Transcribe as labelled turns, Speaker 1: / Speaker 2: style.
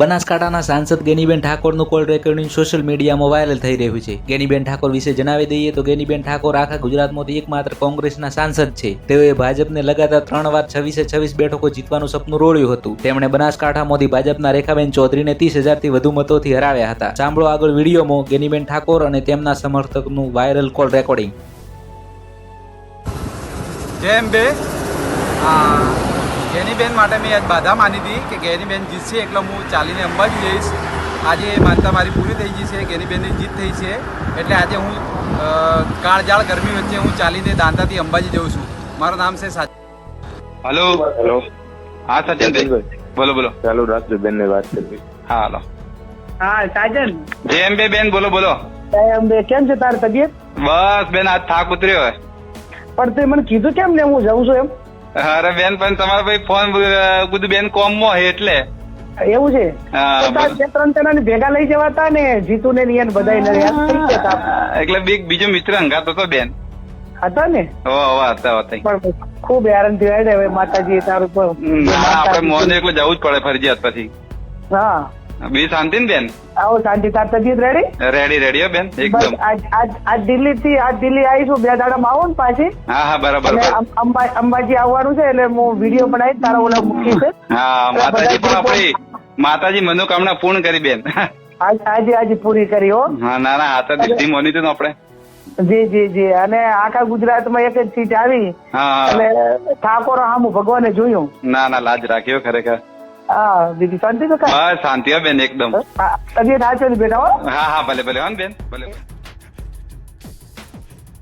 Speaker 1: બનાસકાંઠાના સાંસદ ગેનીબેન ઠાકોરનું કોલ રેકોર્ડિંગ સોશિયલ મીડિયામાં વાયરલ થઈ રહ્યું છે. ગેનીબેન ઠાકોર વિશે જણાવી દઈએ તો ગેનીબેન ઠાકોર આખા ગુજરાતમાંથી એકમાત્ર કોંગ્રેસના સાંસદ છે. તેઓએ ભાજપને લગાતાર ત્રણ વાર છવ્વીસે છવ્વીસ બેઠકો જીતવાનું સપનું રોળ્યું હતું. તેમણે બનાસકાંઠામાંથી ભાજપના રેખાબેન ચૌધરીને ત્રીસ હજારથી વધુ મતોથી હરાવ્યા હતા. સાંભળો આગળ વિડીયોમાં ગેનીબેન ઠાકોર અને તેમના સમર્થકનું વાયરલ કોલ રેકોર્ડિંગ.
Speaker 2: આ ગેનીબેન માટે મેં આજ બાધા માની હતી કે ઘેનીબેન જીતશે એટલે હું ચાલીને અંબાજી જઈશ. આજે એ માનતા મારી પૂરી થઈ ગઈ છે ઘેનીબેનની જીત થઈ છે. એટલે આજે હું કાળજાળ ગરમી વચ્ચે હું ચાલીને દાંતાથી અંબાજી જઉં છું. મારું નામ છે સાચી
Speaker 3: હલો
Speaker 4: હેલો
Speaker 3: હા સચિનભાઈ બોલો બોલો.
Speaker 4: ચાલો રાજુબેન બેન ને વાત કરવી
Speaker 3: હા હાલો.
Speaker 5: હા સાજન.
Speaker 3: જેમ બે બેન બોલો બોલો.
Speaker 5: એમ બે કેમ છે તાર તબિયત?
Speaker 3: બસ બેન આજ થાક ઉતર્યો હોય
Speaker 5: પણ તે મને કીધું કેમ ને હું જઉં છું એમ?
Speaker 3: અરે બેન પણ તમારા ભાઈ ફોન બધું બેન કોમમાં હે એટલે.
Speaker 5: એવું છે? ત્રણ ત્રણ જણાને ભેગા લઈ જવાતા ને જીતુ ને નિયન બધા.
Speaker 3: એટલે બી- બીજો મિત્ર હંગાતો હતો બેન.
Speaker 5: હતા ને? ખૂબ ખૂબ હેરાન થયા હવે માતાજી તારું પણ
Speaker 3: ના આપણે મોહન એટલે જવું જ પડે ફરજિયાત પછી.
Speaker 5: હા.
Speaker 3: બી શાંતિ ને બેન?
Speaker 5: આવો શાંતિ તાર તબિયત રેડી
Speaker 3: રેડી રેડી બેન એકદમ.
Speaker 5: આજ દિલ્હી થી આજ દિલ્હી આવીશું બે દાડામાં આવું ને પાછી.
Speaker 3: હા હા બરાબર
Speaker 5: અંબાજી આવવાનું છે એટલે હું વીડિયો બનાવી તારા ઓલા મૂકી છે.
Speaker 3: હા માતાજી પણ આપણી માતાજી મનોકામના પૂર્ણ કરી બેન.
Speaker 5: આજ આજે આજે પૂરી કરી હો.
Speaker 3: હા ના ના આ તો દિલ્હી મોની હતું આપણે.
Speaker 5: જી જી જી. અને આખા ગુજરાતમાં એક જ સીટ આવી. એટલે ઠાકોર હામું ભગવાને જોયું.
Speaker 3: ના ના લાજ રાખ્યો ખરેખર.
Speaker 5: હા બીજી શાંતિ તો?
Speaker 3: બસ શાંતિ હો બેન એકદમ.
Speaker 5: તબિયત સાચો બેટા હો.
Speaker 3: હા હા ભલે ભલે હા બેન ભલે ભલે.